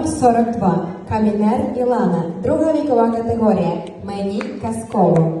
Номер 42. Камінер Ілана. Друга вікова категорія. Мені казково.